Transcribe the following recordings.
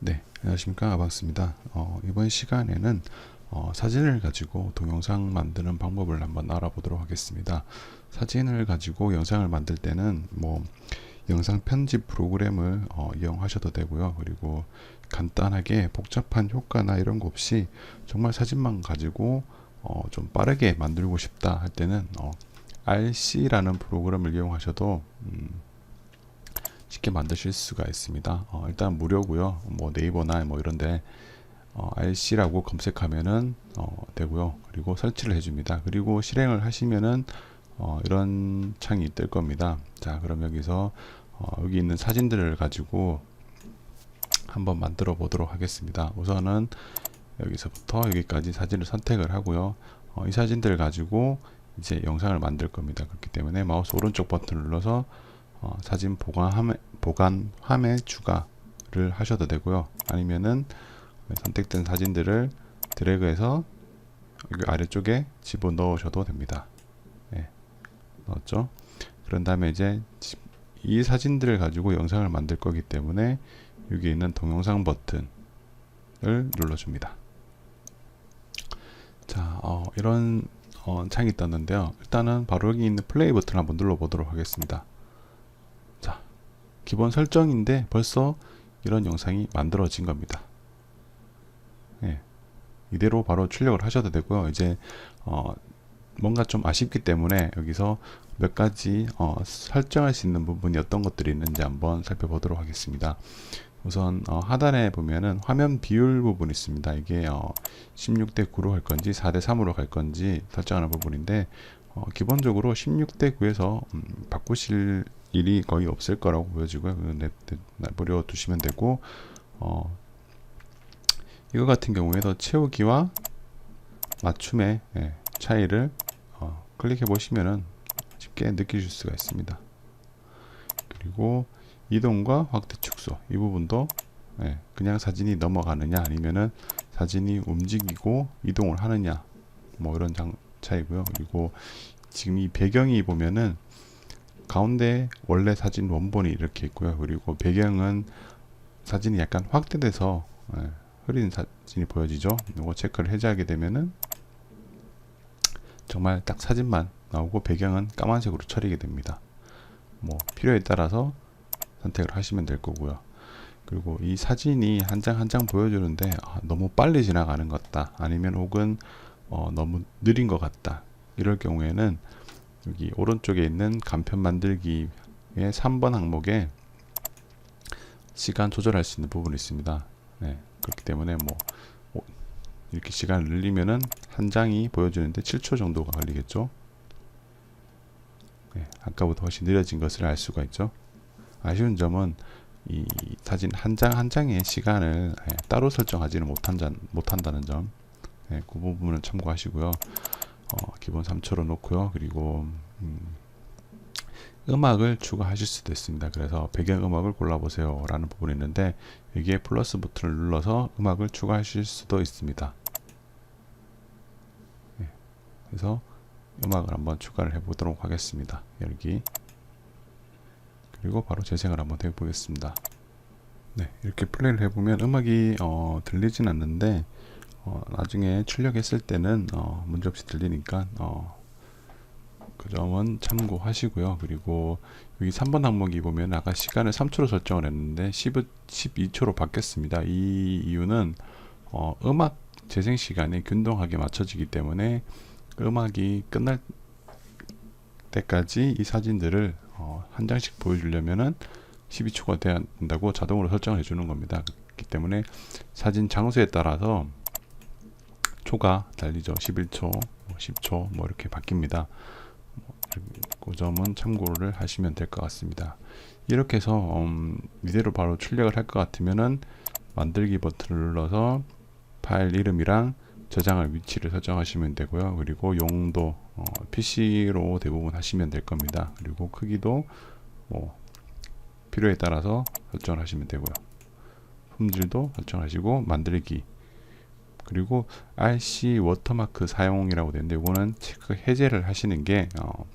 네, 안녕하십니까 아방스입니다. 어, 이번 시간에는 어, 사진을 가지고 동영상 만드는 방법을 한번 알아보도록 하겠습니다. 사진을 가지고 영상을 만들 때는 뭐 영상 편집 프로그램을 어, 이용하셔도 되고요. 그리고 간단하게 복잡한 효과나 이런 거 없이 정말 사진만 가지고 어, 좀 빠르게 만들고 싶다 할 때는 어, RC라는 프로그램을 이용하셔도 음, 쉽게 만드실 수가 있습니다. 어, 일단 무료고요. 뭐 네이버나 뭐 이런데 어, RC라고 검색하면은 어, 되고요. 그리고 설치를 해줍니다. 그리고 실행을 하시면은 어, 이런 창이 뜰 겁니다. 자, 그럼 여기서 어, 여기 있는 사진들을 가지고 한번 만들어 보도록 하겠습니다. 우선은 여기서부터 여기까지 사진을 선택을 하고요. 어, 이 사진들을 가지고 이제 영상을 만들 겁니다. 그렇기 때문에 마우스 오른쪽 버튼을 눌러서 어, 사진 보관함에, 보관함에 추가를 하셔도 되고요. 아니면은 선택된 사진들을 드래그해서 여기 아래쪽에 집어 넣으셔도 됩니다. 네, 넣었죠. 그런 다음에 이제 이 사진들을 가지고 영상을 만들 거기 때문에 여기 있는 동영상 버튼을 눌러줍니다. 자, 어, 이런 어, 창이 떴는데요. 일단은 바로 여기 있는 플레이 버튼을 한번 눌러보도록 하겠습니다. 자, 기본 설정인데 벌써 이런 영상이 만들어진 겁니다. 예, 이대로 바로 출력을 하셔도 되고요. 이제 어, 뭔가 좀 아쉽기 때문에 여기서 몇 가지 어, 설정할 수 있는 부분이 어떤 것들이 있는지 한번 살펴보도록 하겠습니다. 우선 어, 하단에 보면은 화면 비율 부분 있습니다. 이게 어, 16대 9로 할 건지 4대 3으로 갈 건지 설정하는 부분인데 어, 기본적으로 16대 9에서 음, 바꾸실 일이 거의 없을 거라고 보여지고요. 내버려 두시면 되고 어, 이거 같은 경우에도 채우기와 맞춤의 예, 차이를 어, 클릭해 보시면은 쉽게 느끼실 수가 있습니다. 그리고 이동과 확대 축소 이 부분도 예, 그냥 사진이 넘어가느냐 아니면은 사진이 움직이고 이동을 하느냐 뭐 이런 장, 차이고요. 그리고 지금 이 배경이 보면은 가운데 원래 사진 원본이 이렇게 있고요. 그리고 배경은 사진이 약간 확대돼서 예, 흐린 사진이 보여지죠. 이거 체크를 해제하게 되면은 정말 딱 사진만 나오고 배경은 까만색으로 처리게 됩니다. 뭐 필요에 따라서 선택을 하시면 될 거고요. 그리고 이 사진이 한장 한 장 보여주는데 아, 너무 빨리 지나가는 것 같다. 아니면 혹은 어, 너무 느린 것 같다. 이럴 경우에는 여기 오른쪽에 있는 간편 만들기의 3번 항목에 시간 조절할 수 있는 부분이 있습니다. 네, 그렇기 때문에 뭐 이렇게 시간을 늘리면은 한 장이 보여주는데 7초 정도가 걸리겠죠. 네, 아까보다 훨씬 느려진 것을 알 수가 있죠. 아쉬운 점은 이 사진 한 장 한 장의 시간을 예, 따로 설정하지는 못한다, 못한다는 점. 예, 그 부분을 참고하시고요. 어, 기본 3초로 놓고요. 그리고 음, 음악을 추가하실 수도 있습니다. 그래서 배경음악을 골라보세요 라는 부분이 있는데 여기에 플러스 버튼을 눌러서 음악을 추가하실 수도 있습니다. 예, 그래서 음악을 한번 추가를 해보도록 하겠습니다. 열기 그리고 바로 재생을 한번 해보겠습니다. 네, 이렇게 플레이를 해보면 음악이 어, 들리진 않는데 어, 나중에 출력했을 때는 어, 문제없이 들리니까 어, 그 점은 참고하시고요. 그리고 여기 3번 항목이 보면 아까 시간을 3초로 설정을 했는데 10, 12초로 바뀌었습니다. 이 이유는 어, 음악 재생 시간이 균등하게 맞춰지기 때문에 음악이 끝날 때까지 이 사진들을 어, 한 장씩 보여주려면은 12초가 돼야 된다고 자동으로 설정을 해주는 겁니다. 그렇기 때문에 사진 장소에 따라서 초가 달리죠. 11초, 10초 뭐, 뭐 이렇게 바뀝니다. 그 점은 참고를 하시면 될 것 같습니다. 이렇게 해서 음, 이대로 바로 출력을 할 것 같으면은 만들기 버튼을 눌러서 파일 이름이랑 저장할 위치를 설정하시면 되고요. 그리고 용도 어, PC로 대부분 하시면 될 겁니다. 그리고 크기도 뭐 필요에 따라서 설정을 하시면 되고요. 품질도 설정하시고 만들기 그리고 RC 워터마크 사용이라고 되는데 이거는 체크 해제를 하시는 게 어,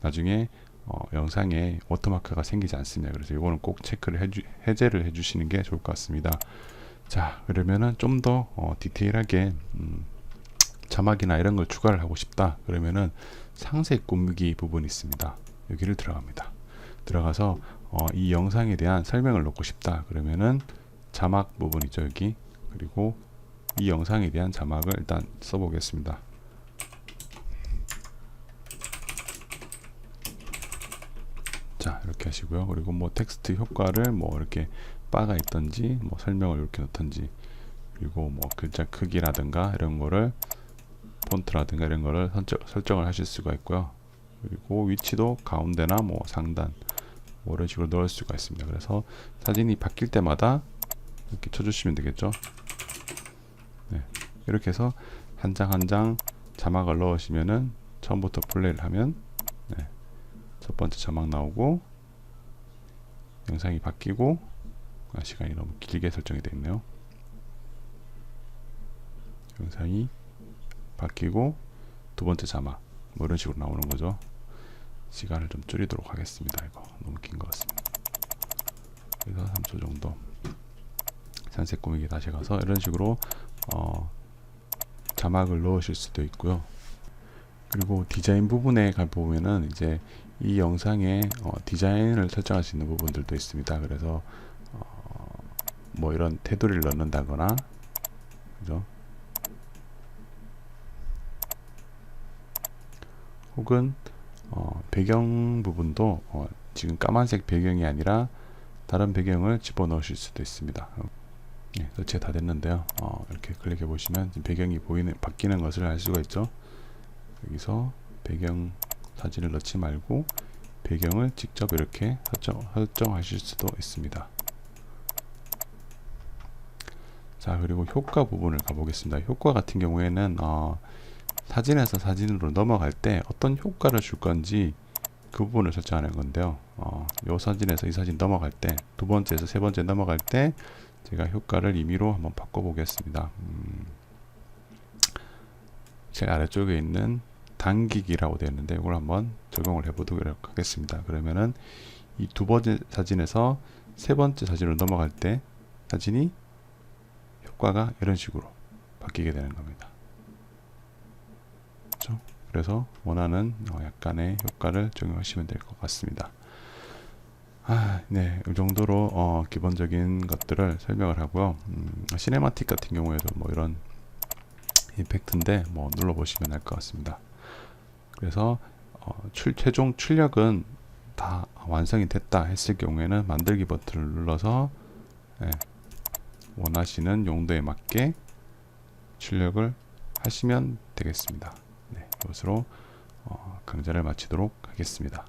나중에 어, 영상에 워터마크가 생기지 않습니다. 그래서 이거는 꼭 체크를 해주, 해제를 해주시는 게 좋을 것 같습니다. 자 그러면은 좀더 어, 디테일하게 음, 자막이나 이런 걸 추가를 하고 싶다. 그러면은 상세 꾸미기 부분이 있습니다. 여기를 들어갑니다. 들어가서 어, 이 영상에 대한 설명을 넣고 싶다. 그러면은 자막 부분이죠 여기? 그리고 이 영상에 대한 자막을 일단 써보겠습니다. 자 이렇게 하시고요. 그리고 뭐 텍스트 효과를 뭐 이렇게 바가 있던지 뭐 설명을 이렇게 넣던지 그리고 뭐 글자 크기라든가 이런 거를 폰트라든가 이런 거를 설정, 설정을 하실 수가 있고요. 그리고 위치도 가운데나 뭐 상단 뭐 이런 식으로 넣을 수가 있습니다. 그래서 사진이 바뀔 때마다 이렇게 쳐주시면 되겠죠 네, 이렇게 해서 한 장 한 장 자막을 넣으시면은 처음부터 플레이를 하면 네, 첫 번째 자막 나오고 영상이 바뀌고 아, 시간이 너무 길게 설정이 되어 있네요. 영상이 바뀌고 두 번째 자막 뭐 이런 식으로 나오는 거죠. 시간을 좀 줄이도록 하겠습니다. 이거 너무 긴 것 같습니다. 그래서 3초 정도. 산세 꾸미기 다시 가서 이런 식으로 어, 자막을 넣으실 수도 있고요. 그리고 디자인 부분에 가 보면은 이제 이 영상에 어, 디자인을 설정할 수 있는 부분들도 있습니다. 그래서 어, 뭐 이런 테두리를 넣는다거나 그죠? 혹은 어, 배경 부분도 어, 지금 까만색 배경이 아니라 다른 배경을 집어넣으실 수도 있습니다. 네, 설치가 다 됐는데요. 어, 이렇게 클릭해 보시면 배경이 보이는 바뀌는 것을 알 수가 있죠. 여기서 배경 사진을 넣지 말고 배경을 직접 이렇게 설정, 설정하실 수도 있습니다. 자 그리고 효과 부분을 가보겠습니다. 효과 같은 경우에는 어, 사진에서 사진으로 넘어갈 때 어떤 효과를 줄 건지 그 부분을 설정하는 건데요. 어, 요 사진에서 이 사진 넘어갈 때 두 번째에서 세 번째 넘어갈 때 제가 효과를 임의로 한번 바꿔보겠습니다. 음, 제일 아래쪽에 있는 당기기라고 되어 있는데 이걸 한번 적용을 해보도록 하겠습니다. 그러면은 이 두 번째 사진에서 세 번째 사진으로 넘어갈 때 사진이 효과가 이런 식으로 바뀌게 되는 겁니다. 그렇죠? 그래서 원하는 어, 약간의 효과를 적용하시면 될 것 같습니다. 아, 네, 이 정도로 어, 기본적인 것들을 설명을 하고요. 음, 시네마틱 같은 경우에도 뭐 이런 이펙트인데 뭐 눌러보시면 알 것 같습니다. 그래서 어, 출, 최종 출력은 다 완성이 됐다 했을 경우에는 만들기 버튼을 눌러서 예, 원하시는 용도에 맞게 출력을 하시면 되겠습니다. 네, 이것으로 어, 강좌를 마치도록 하겠습니다.